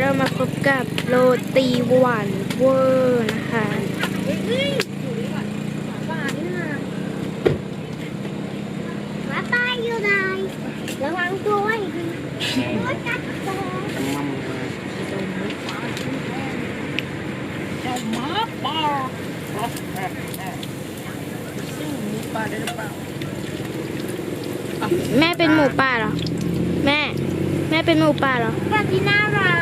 เรามาพบกับโรตีหวานเวอร์นะคะหมาป้าอยู่ไหนระวังด้วยด้วยกัดคอเจ้าหมาป่าสู้หมูป่าได้หรือเปล่าแม่เป็นหมูป่าเหรอ แม่ แม่เป็นหมูป่าเหรอป่าที่น่ารักหมู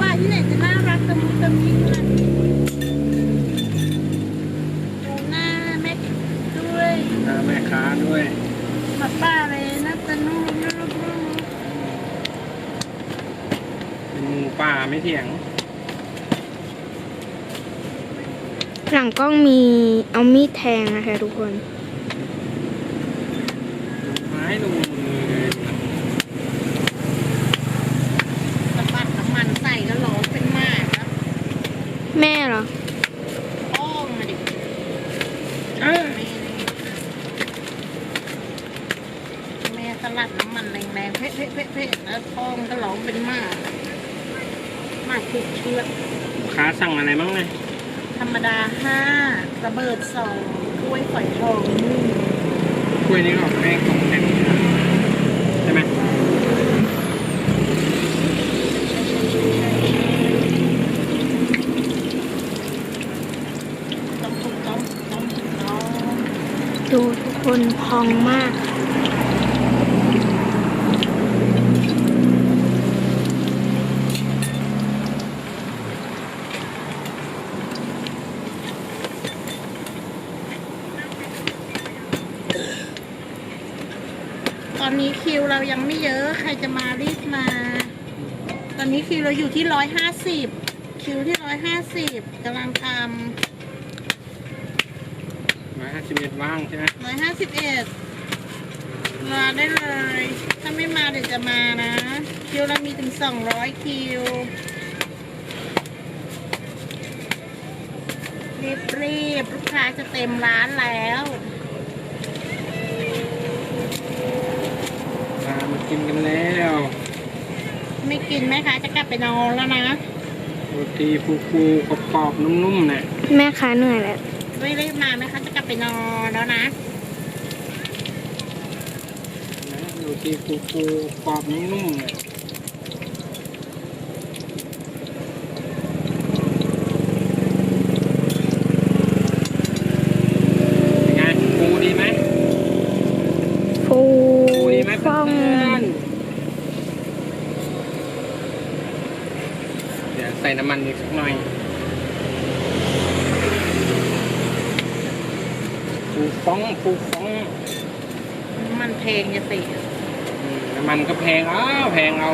ป่าที่ไหนจะน่ารักตะมุตะมิขนาดนี้ดูหน้าแม่ด้วยหน้าแม่ค้าด้วยหมาป่าเลยนะตะนุ่มนุ่มนุ่มเป็นหมูป่าไม่เถียง หลังกล้องมีเอามีดแทงนะคะทุกคน ไม้ลงมือเลย สะบัดน้ำมันใส่ก็ร้อนเป็นมากครับ แม่เหรอ อ้องมาดิ เอ้ย แม่แม่สลัดน้ำมันแรงๆเพ่เพ่เพ่เพ่แล้วท้องก็ร้องเป็นมากมากทุกเชือก ลูกค้าสั่งอะไรบ้างเนี่ย ธรรมดาห้าระเบิดสองกล้วยฝอยทองนึ่ง กล้วยนี่ก็แป้งของแข็งใช่ไหม ต้องถูกต้องต้องถูกต้อง ดูทุกค นพองมาก ตอนนี้คิวเรายังไม่เยอะใครจะมารีบมา ตอนนี้คิวเราอยู่ที่ร้อยห้าสิบคิวที่ร้อยห้าสิบกำลังทร้อย ห้าสิบเอ็ดว่างใช่ไหมำร้อยห้าสิบเอ็ดมาได้เลย ถ้าไม่มาเดี๋ยวจะมานะ คิวเรามีถึงสองร้อยคิว รีบรีบๆลูกค้าจะเต็มร้านแล้วมามากินกันแล้วไม่กินไหมคะจะกลับไปนอนแล้วนะโรตีฟูฟูๆกรอบๆนุ่มๆเนี่ยแม่ค้าเหนื่อยแล้ว ไม่รีบมาไหมคะจะก ลับไปนอนแล้วนะนะโรตีฟูฟูๆกรอบนุ่มๆเนี่ยเป็นไงฟูดีไหมฟูฟูดีไหมฟ่องเพื่อนเดี๋ยวใส่น้ำมันอีกสักหน่อย ฟูฟ้องฟูฟ้องมันเพลงจะสิอืมน้ำมันก็แพงอ้าวแพงเอา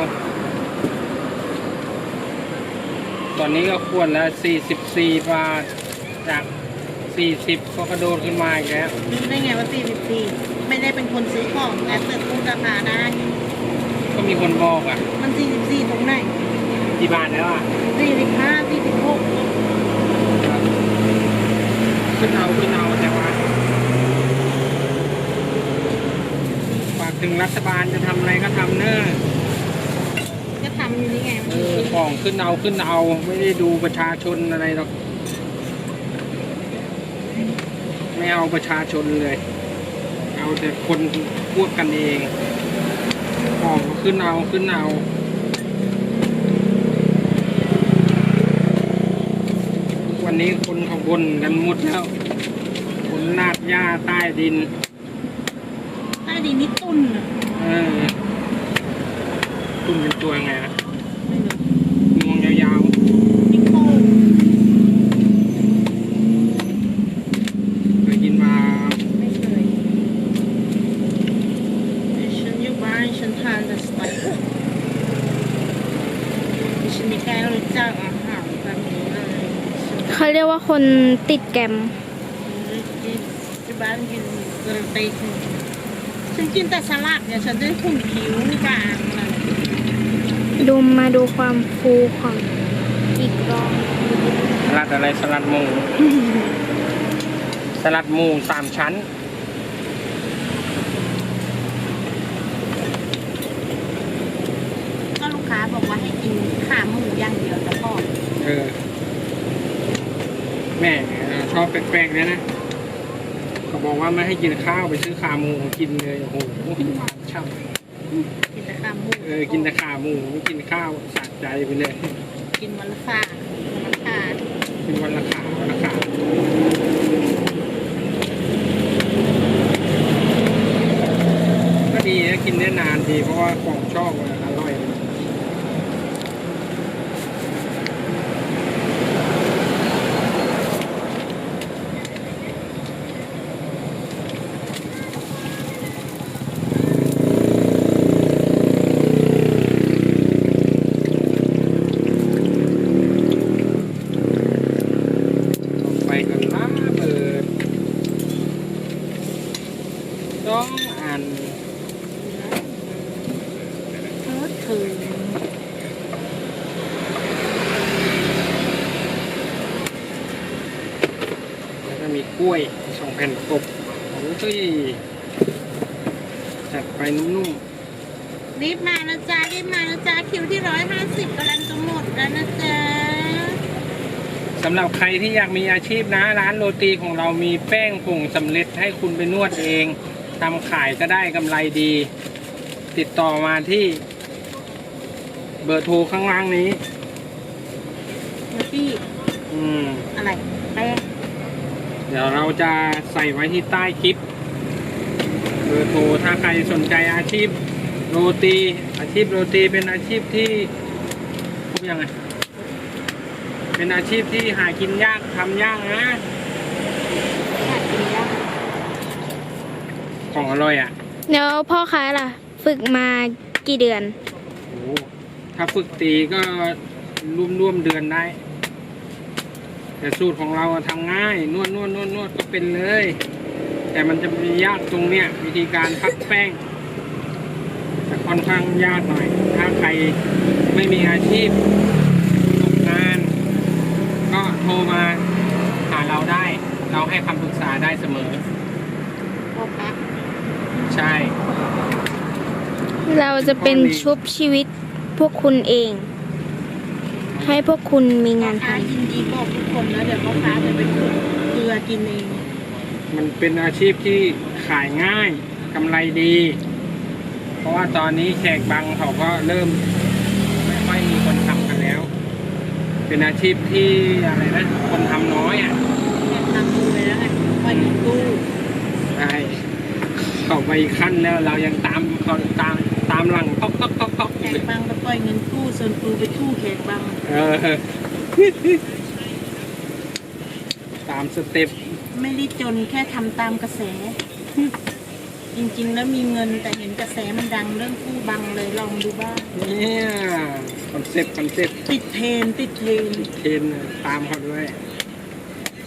ตอนนี้ก็ควรละ44บาทจาก 40ก็กระโดดขึ้นมาอีกแล้วรู้ได้ไงว่า44ไม่ได้เป็นคนซื้อของแต่เปิดตู้ราคาได้ ก็มีคนบอกอะมัน44ตรงไหนที่บ้านแล้วอะ45 46ขึ้นเอาขึ้นเอาแต่ว่าฝาก ถึงรัฐบาลจะทำอะไรก็ทำเนอะก็ทำอยู่นี่ไงเออของขึ้นเอาขึ้นเอา ไม่ได้ดูประชาชนอะไรหรอกไม่เอาประชาชนเลย เอาแต่คนพวกกันเองของก็ขึ้นเอาขึ้นเอาทุกวันนี้คนเขาบนกันหมดแล้วคนลาดหญ้าใต้ดินใต้ ดินนี่ตุ่นอะเออคุณเป็นตัวยังไงอะไม่รู้งวงยาวนิโคลๆเคยกินมาไม่เคยฉันอยู่บ้านฉันทานแต่สไตล์ฉันไม่กล้ารู้จักอาหารแบบนี้เลยฉัน เขาเรียกว่าคนติดแกรม ที่บ้านกินกระเตง ฉันกินแต่สลัดเนี่ยฉันได้หุ่นผิวกลางเลยดูมาดูความฟูของอีกรอบสลัดอะไรสลัดหมู สลัดหมูสามชั้น ก็ลูกค้าบอกว่าให้กินออ แม่ชอบแปลกๆเลยนะ เขาบอกว่าไม่ให้กินข้าวไปซื้อขาหมูกินเลยโอ้โหหวาช่ำกินแต่ขาหมูเออกินแต่ขาหมูไม่กินข้าวสะใจไปเลย กินวันละฝาวันละขากินวันละขาวันละขาก็ดีนะกินได้นานดีเพราะว่าของชอบมันอร่อย ต่อไปก็ล้าเปิด ต้องอ่าน เพิดคืน แล้วก็มีกล้ วยสองแผ่นกบโอ้ยจัดไปนุ่มรีบมานะจ๊ะรีบมานะจ๊ะคิวที่ร้อยห้าสิบกำลังจะหมดแล้วนะจ๊ะๆสำหรับใครที่อยากมีอาชีพนะ ร้านโรตีของเรามีแป้งผงสำเร็จให้คุณไปนวดเองทำขายก็ได้กำไรดี ติดต่อมาที่ เบอร์โทรข้างล่างนี้เมื่อกี้อืม อะไรแป้ง เดี๋ยวเราจะใส่ไว้ที่ใต้คลิปเบอร์โทรถ้าใครสนใจอาชีพโรตี อาชีพโรตีเป็นอาชีพที่พูดยังไงเป็นอาชีพที่หากินยากทำยากนะขาดกินแล้วของอร่อยอะแล้วพ่อค้าล่ะ ฝึกมากี่เดือน โอ้โหถ้าฝึกตีก็ร่วมร่วมๆเดือนได้ แต่สูตรของเราอะทำง่าย นวดนวดนวดนวดก็เป็นเลย แต่มันจะมียากตรงเนี้ยวิธีการพักแป้งจะค่อนข้างยากหน่อย ถ้าใครไม่มีอาชีพตกงาน ก็โทรมาหาเราได้ เราให้คำปรึกษาได้เสมอพ่อพระใช่ เราจะเป็นชุบชีวิตพวกคุณเอง ให้พวกคุณมีงานพ่อค้าทำ ยินดีบอกทุกคนแล้วเดี๋ยวพ่อค้าจะไปขุดเกลือกินเองมันเป็นอาชีพที่ขายง่ายกำไรดี เพราะว่าตอนนี้แขกบางเขาก็เริ่มไม่ค่อยมีคนทำกันแล้ว เป็นอาชีพที่อะไรนะคนทำน้อยอะแอบทำดูเลยแล้วไงปล่อยเงินกู้ ใช่เขาไปอีกขั้นแล้วเรายังตามเขาตามตามหลังก๊อกก๊อกก๊อกก๊อกแขกบังไปปล่อยเงินกู้ส่วนกูไปกู้แขกบังเออตามสเต็ปไม่ได้จนแค่ทำตามกระแส จริงๆแล้วมีเงินแต่เห็นกระแสมันดังเรื่องกู้บังเลยลองดูบ้างเนี่ยคอนเซปต์คอนเซปต์ติดเทรนด์ติดเทรนด์เทรนตามเขาด้วย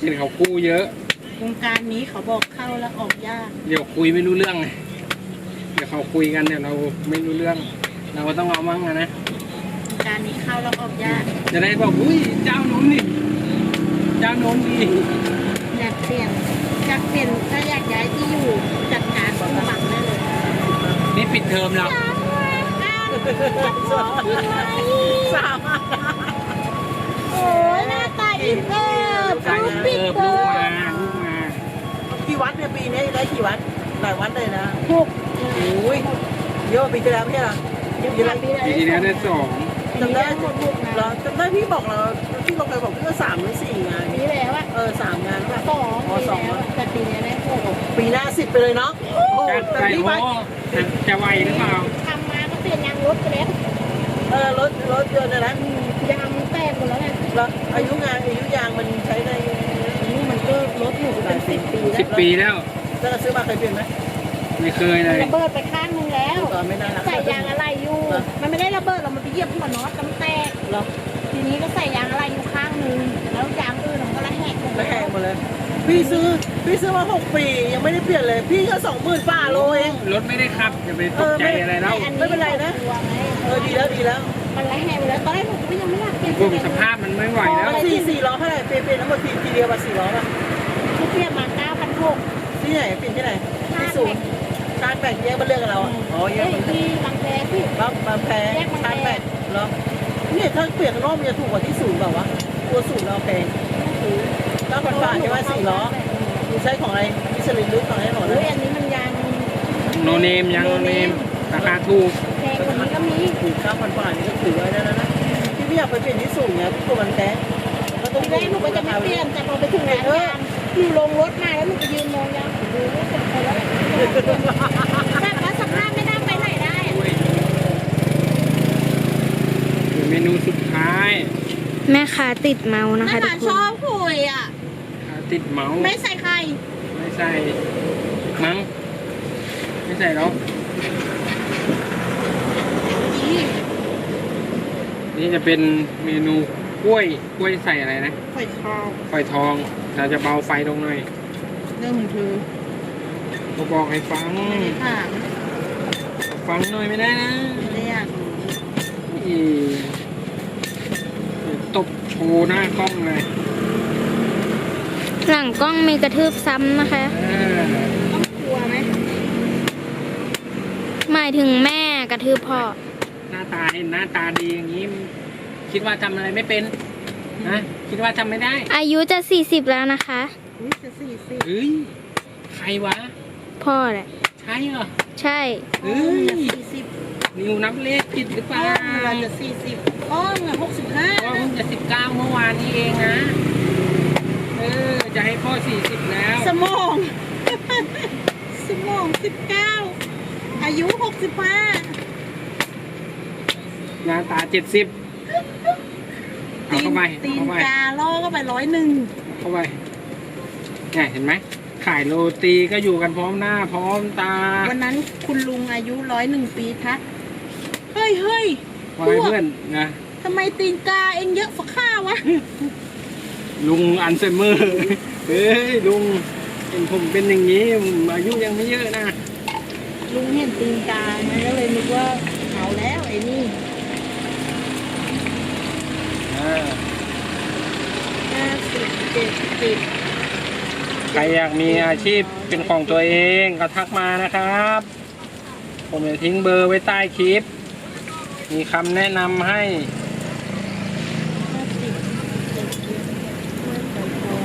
เห็นเขากู้เยอะ วงการนี้เขาบอกเข้าแล้วออกยาก เดี๋ยวคุยไม่รู้เรื่องไงเดี๋ย วเขาคุยกันเนี่ยเราไม่รู้เรื่อง เราก็ต้องเอามั่งอะนะวงการนี้เข้าแล้วออกยากจะได้บอกอุ้ยเจ้าโน้นนี่เจ้าโน้นดีอยากเปลี่ยนอยากเปลี่ยนถ้าอยากย้ายที่อยู่จัดการกู้บังได้เลยนี่ปิดเทอมแล้วสามโอ้ยหน้าตาอิ่มเอิบใช่ลูกเอปิดอเกิลูกมาลูกมากี่วัดเนี่ยปีนี้ได้กี่วัด หลายวัดเลยนะหกโอ้ยเยอะกว่าปีที่แล้วไม่ใช่เหรอเดี๋ยวผ่านปีแล้วปีที่แล้วได้สองจำได้หมดหกเหรนะอจำได้พี่บอกเราพี่บอกเคยบอกพี่ว่าสามหรือสี่งานปีแล้วอะเออสามงานป่ะสองอ๋อปีสองแล้วอะแต่ปีนี้ได้หกปีหน้าสิบไปเลยเนาะโอ้โหจะแต่ใจพี่โอ้วัดจะไหวหรือเปล่าทำมาก็เปลี่ยนยางรถไปแล้วเออรถรถยนต์นะนะยางมันแตกหมดแล้วไงแล้วอายุงานอายุยางมันใช้ได้นี่มันก็รถหนูเป็นสิบปีแล้สิบวปีแล้ว แล้วเราซื้อมาเคยเปลี่ยนไหมไม่เคยเลยระเบิดไปข้างนึงแล้วตอนไม่น่ารักใส่ยางอะไรอยู่ มันไม่ได้ระเบิดหรอกมันไปเหยียบหัวน็อตแล้วมันแตกเหรอทีนี้ก็ใส่ยางอะไรอยู่ข้างนึงแล้วยางอื่นมันก็ระแหกหมดแล้วแหกหมดเลยพี่ซื้อพี่ซื้อมาหกปียังไม่ได้เปลี่ยนเลย พี่ก็สองหมื่นฝ่าโลเองรถไม่ได้ขับอย่าไปตกใจอะไรแล้วอัไม่เป็นไรนะกลัวไงเออดีแล้วดีแล้วมันระแหกหมดแล้วตอนแรกผมก็ยังไม่อยากเปลี่ยนกลุ่มสภาพมันไม่ไหวแล้วสี่สี่ล้อเท่าไหร่เปลี่ยนเปลี่ยนทั้งหมดทีทีเดียวมาสี่ล้อป่ะเขาเปลี่ยนมาเก้าพันหก ที่ไหนเปลี่ยนที่ไหนที่ศูนย์ชาร์จแบตแยกมาเรื่องกับเราอะอ๋อแยเฮ้กยมาที่บางแคที่ปั๊บบางแพ้แยกบางแคชาร์จแบตเหรอเนี่ยถ้าเปลี่ยนข้างนอกมันจะถูกกว่าที่ศูนย์เปล่าวะตัวสูงเราแพงเก้าพันบาทใช่ไหมสี่ล้อคุณใช้ของอะไรมิชลินหรือของอะไรหนอนเฮ้ยนะอันนี้มันยางโนเนมยังโนเนมราคาถูกแพงกว่านี้ก็มีถูกเก้าพันบาทนี่ก็ถือไว้นะนะพี่ไม่อยากไปเปลี่ยนที่สูงเนี่ยพี่กลัวมันแพงก็ต้องทีแรกหนูก็จะไม่เปลี่ยนแต่พอไปถึงร้านยางหนูลงรถมาแล้วหนูก็ยืนมองยาง โอ้โหเจ็บไปแล้วแบบว่าสภาพไม่น่าไปไหนได้อะเดี๋ยวเมนูสุดท้ายแม่ค้าติดเมานะคะน่าทุกชคอนบคุยอะ ขาติดเมาส์ไม่ใส่ไข่ไม่ใส่มั้งไม่ใส่หรอกนี่จะเป็นเมนูกล้วยกล้วยใส่อะไรนะไข่ทองฝอยทองเราจะเบาไฟลงหน่อยเรื่องของเธอ ก็บอกให้ฟังไม่ได้ถามฟังหน่อยไม่ได้นะไม่ได้อยากรู้อีเดี๋ยวตบโชว์หน้ากล้องเลยหลังกล้องมีกระทืบซ้ำนะคะ เออต้องกลัวไหมหมายถึงแม่กระทืบพ่อ หน้าตาเห็นหน้าตาดีอย่างนี้ คิดว่าทำอะไรไม่เป็นนะคิดว่าทำไม่ได้อายุจะ 40 แล้วนะคะอุ้ยจะสี่สิบเฮ้ยใครวะ พ่อแหละใช่เหรอใช่เฮ้ยจะสี่สิบนิวนับเลขผิดหรือเปป้าล่าเราจะสี่สิบอ้อมหกสิบห้าเพราะว่าเพิ่งจะสิบเก้าเมื่อวานนี้เองนะเออจะให้พ่อสี่สิบแล้วสมองสมองสิบเก้าอายุหกสิบห้าหน้าตาเจ็ดสิบเอาตีนเข้าไปตีเอานเข้าไปกาล่อก็ไปร้อยหนึ่งเอาเข้าไปเนี่ยเห็นไหม ขายโรตีก็อยู่กันพร้อมหน้า พร้อมตาวันนั้นคุณลุงอายุร้อยหนึ่งปีทัก เฮ้ยเฮ้ยคอยเพื่อนนะทำไมตีนกาเองเยอะฝักข้าวะ ลุงอันเซมเมอร์ เฮ้ยลุงเห็นผมเป็นอย่างนี้ผมอายุยังไม่เยอะนะ ลุงเห็นตีนกามันก็เลยนึกว่าเอาแล้วไอ้นี่อ่าห้าสิบเจ็ดสิบ ใครอยากมีอาชีพเป็นของตัวเองก็ทักมานะครับ ผมจะทิ้งเบอร์ไว้ใต้คลิป มีคำแนะนำให้าสิบเจ็ดสิบห้าสิบหก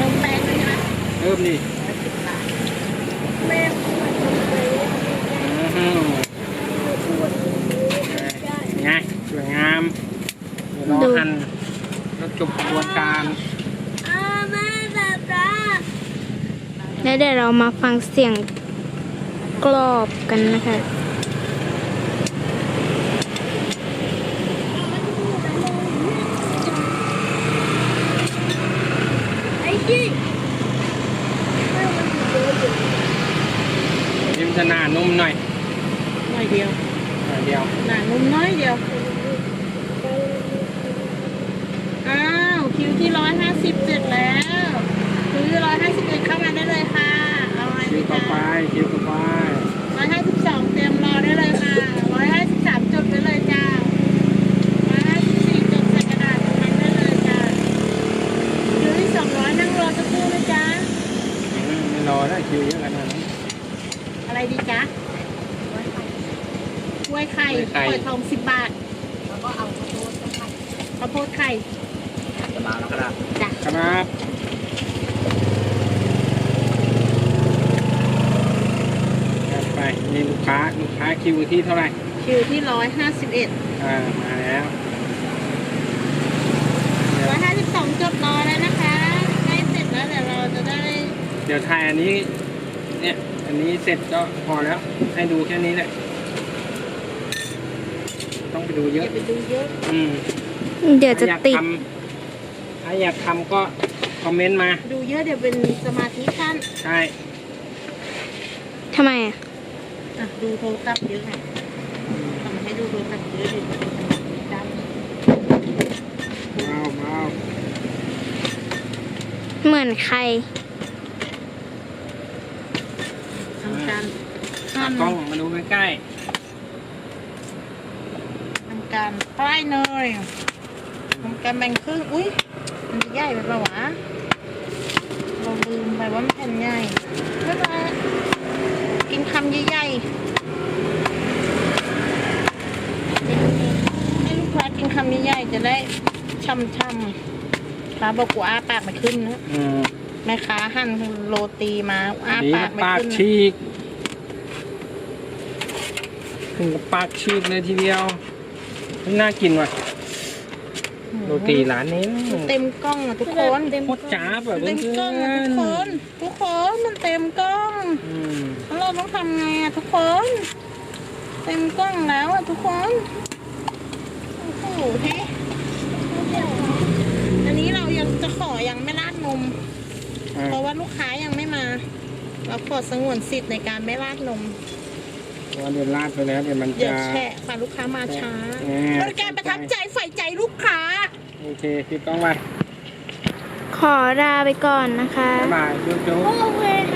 นมแป้งด้วยนะ เริ่มนี่ ร้อยสิบบาท อื้อหือไงสวยงาม เดี๋ยวรอ ดู หั่นแล้วจบกระบวนการ แล้ว เดี๋ยวเรามาฟังเสียงกรอบกันนะคะพิมพ์จะหนานุ่มหน่อยหน่อยเดียวหน่อยเดียวหนานุ่มน้อยเดียวอ้าว คิวที่ร้อยห้าสิบเสร็จแล้วคิวที่ร้อยห้าสิบเอ็ดเข้ามาได้เลยค่ะ เอาอะไร คิ ดีวต่อ จ้า ไปคิวต่อไป ร้อยห้าสิบสองเตรียมรอได้เลยค่ะร้อยห้าสิบสามจดไว้เลยจ้าร้อยห้าสิบสี่จดใส่กระดาษตรงนั้นได้เลยจ้าคิวที่สองร้อยนั่งรอสักครู่นะจ๊ะ อืมไม่รอแล้วคิวเยอะขนาดนั้น อะไรดีจ๊ะกล้วยไข่ กล้วยไข่ กล้วยทองสิบบาท แล้วก็เอาข้าวโพดไข่ จะมาแล้วครับ จ้ะ ครับจัดไปนี่ลูก ค้าลูกค้าคิวที่เท่าไหร่คิวที่ร้อยห้าสิบเอ็ดอ่ามาแล้วร้อยห้าสิบสองจดรอแล้วนะคะใกล้เสร็จแล้วเดี๋ยวเราจะได้ เดี๋ยวถ่ายอันนี้ เนี่ย อันนี้เสร็จก็พอแล้ว ให้ดูแค่นี้แหละ ต้องไปดูเยออะย่าไปดูเยอะ อืมเดี๋ยวจะถ้าอยากติดทำถ้าอยากทำก็คอมเมนต์มา ดูเยอะเดี๋ยวเป็นสมาธิสั้น ใช่ทำไมอะอะ ดูโทรศัพท์เยอะไงทำให้ดูโทรศัพท์เยอะดิจว้าวว้าวเหมือนใครำทำการตาหั่นกล้องมาดูใกล้ทำการป้ายเนยทำการแบ่งครึ่งอุ้ยมันจะใหญ่ไปปะวะเราลืมไปว่ามันแผ่นใหญ่ไม่เป็นไรกินคำใหญ่ๆให้ลูกค้า จะ ได้ช่ำๆป้าบอกกูอ้าปากไม่ขึ้นนะอืมแม่ค้าหั่นโรตีมาอ้าดีปากักบไม่ปากขึ้นฉีกถึงกับปากฉีกเลยทีเดียว น่ากินว่ะโรตีร้านนี้เต็มกล้องอะทุกคนโคตรจ้าบอะเต็มเพื่กล้องออะนทุกคน ทุกคนมันเต็มกล้อง ๆอืมแล้วเราต้องทำไงอะทุกคน เต็มกล้องแล้วอะทุกคน โอ้โหที่ อันนี้เรายังจะขอยังไม่ราดนมอะเพราะว่าลูกค้ายังไม่มา เราขอสงวนสิทธิ์ในการไม่ราดนมเพราะว่าเดี๋ยวลาดไปแล้วเดี๋ยวมันเดี๋ยจะ วแช่ค่ะลูกค้ามาช้าแหม่บริการประทับใจใฝ่ใจลูกค้า โอเคปิดกล้องไปขอลาไปก่อนนะคะ บ๊ายบายจุ๊บจุ๊บ โอเคค่ะ